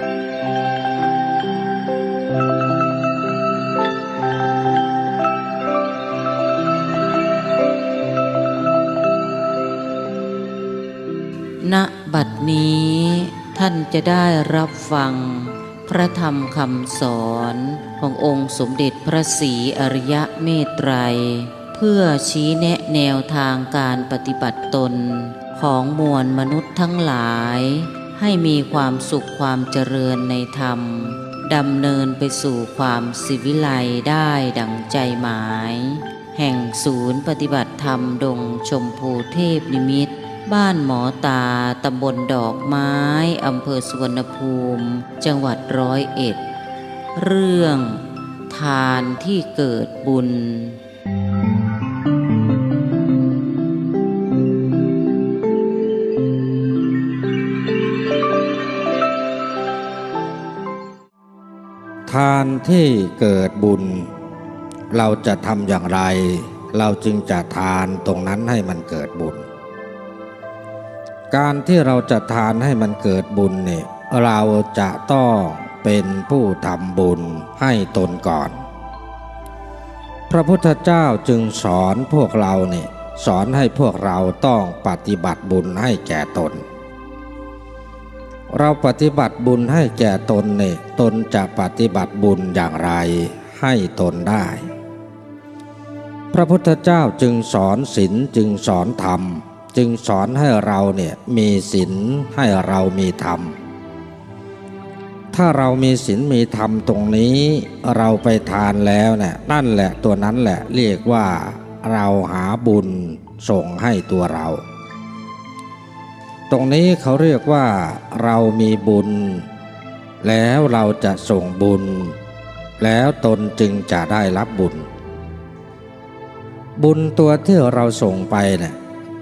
ณบัดนี้ท่านจะได้รับฟัง พระธรรมคำสอนขององค์สมเด็จพระศรีอริยะเมตไตร เพื่อชี้แนะแนวทางการปฏิบัติตนของมวลมนุษย์ทั้งหลาย ให้มีความสุขความเจริญในธรรมดำเนินไปสู่ความสิวิไลได้ดังใจหมาย แห่งศูนย์ปฏิบัติธรรมดงชมพูเทพนิมิตบ้านหมอตาตำบลดอกไม้อำเภอสุวรรณภูมิ จังหวัดร้อยเอ็ด เรื่อง ทานที่เกิดบุญานที่เกิดบุญ เราจะทำอย่างไร เราจึงจะทานตรงนั้นให้มันเกิดบุญ การที่เราจะทานให้มันเกิดบุญเนี่ยเราจะต้องเป็นผู้ทำบุญให้ตนก่อน พระพุทธเจ้าจึงสอนพวกเราเนี่ยสอนให้พวกเราต้องปฏิบัติบุญให้แก่ตน เราปฏิบัติบุญให้แก่ตนเนี่ยตนจะปฏิบัติบุญอย่างไรให้ตนได้ พระพุทธเจ้าจึงสอนศีลจึงสอนธรรม จึงสอนให้เราเนี่ยมีศีลให้เรามีธรรม ถ้าเรามีศีลมีธรรมตรงนี้ เราไปทานแล้วเนี่ยนั่นแหละตัวนั้นแหละเรียกว่าเราหาบุญส่งให้ตัวเรา ตรงนี้เขาเรียกว่าเรามีบุญ แล้วเราจะส่งบุญ แล้วตนจึงจะได้รับบุญ บุญตัวที่เราส่งไปเนี่ย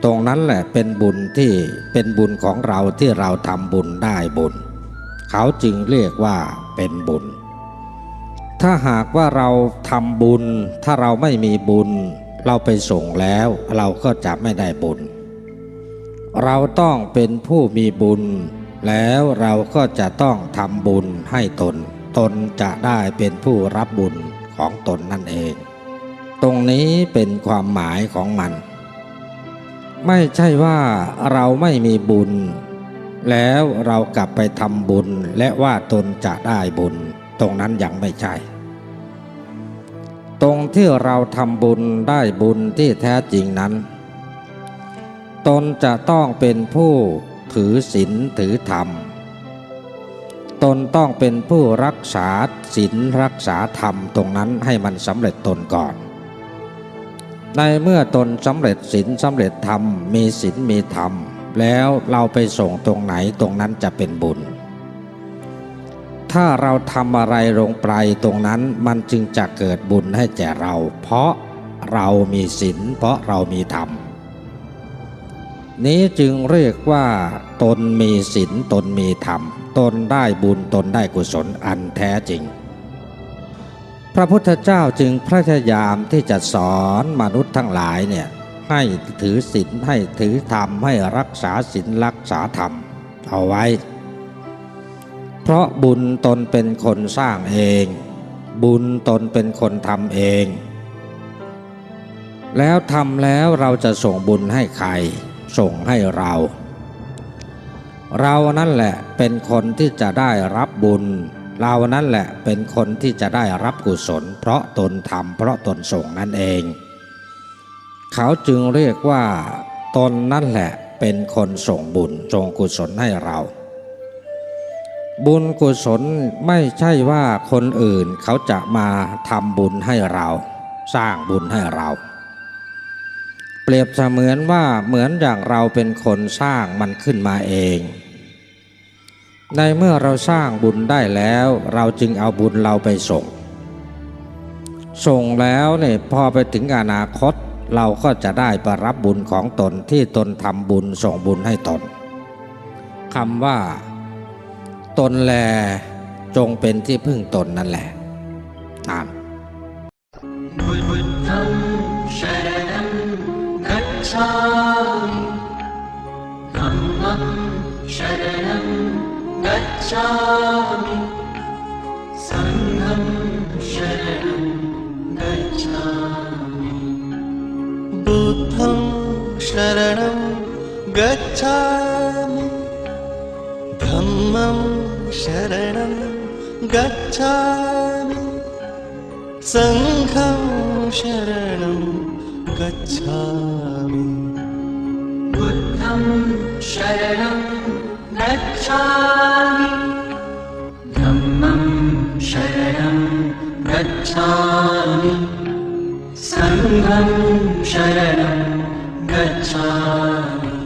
ตรงนั้นแหละเป็นบุญที่เป็นบุญของเราที่เราทำบุญได้บุญ เขาจึงเรียกว่าเป็นบุญ ถ้าหากว่าเราทำบุญ ถ้าเราไม่มีบุญ เราไปส่งแล้วเราก็จะไม่ได้บุญ เราต้องเป็นผู้มีบุญ แล้วเราก็จะต้องทำบุญให้ตน ตนจะได้เป็นผู้รับบุญของตนนั่นเอง ตรงนี้เป็นความหมายของมัน ไม่ใช่ว่าเราไม่มีบุญ แล้วเรากลับไปทำบุญและว่าตนจะได้บุญ ตรงนั้นยังไม่ใช่ตรงที่เราทำบุญได้บุญที่แท้จริงนั้น ตนจะต้องเป็นผู้ถือศีลถือธรรม ตนต้องเป็นผู้รักษาศีลรักษาธรรมตรงนั้นให้มันสำเร็จตนก่อน ในเมื่อตนสำเร็จศีลสำเร็จธรรมมีศีลมีธรรม แล้วเราไปส่งตรงไหนตรงนั้นจะเป็นบุญ ถ้าเราทำอะไรลงไปตรงนั้นมันจึงจะเกิดบุญให้แก่เรา เพราะเรามีศีลเพราะเรามีธรรม นี้จึงเรียกว่า ตนมีศีลตนมีธรรม ตนได้บุญตนได้กุศลอันแท้จริง พระพุทธเจ้าจึงพระยายามที่จะสอนมนุษย์ทั้งหลายเนี่ยให้ถือศีลให้ถือธรรมให้รักษาศีลรักษาธรรมเอาไว้ เพราะบุญตนเป็นคนสร้างเอง บุญตนเป็นคนทำเอง แล้วทำแล้วเราจะส่งบุญให้ใคร ส่งให้เรา เรานั่นแหละเป็นคนที่จะได้รับบุญ เรานั่นแหละเป็นคนที่จะได้รับกุศล เพราะตนทำเพราะตนส่งนั่นเอง เขาจึงเรียกว่า ตนนั่นแหละเป็นคนส่งบุญส่งกุศลให้เรา บุญกุศลไม่ใช่ว่าคนอื่นเขาจะมาทำบุญให้เรา สร้างบุญให้เรา เปรียบเสมือนว่าเหมือนอย่างเราเป็นคนสร้างมันขึ้นมาเอง ในเมื่อเราสร้างบุญได้แล้ว เราจึงเอาบุญเราไปส่ง ส่งแล้วเนี่ยพอไปถึงอนาคตเราก็จะได้ไปรับบุญของตนที่ตนทำบุญส่งบุญให้ตนคำว่า ตนแลจงเป็นที่พึ่งตนนั่นแหละ गच्छामि। धम्मं शरणं गच्छामि। सङ्घं शरणं गच्छामि। बुद्धं शरणं गच्छामि। धम्मं शरणं गच्छामि। सङ्घं शरणं गच्छामि। ब्रह्मं शरणं गच्छामि। सङ्घं शरणं गच्छामि।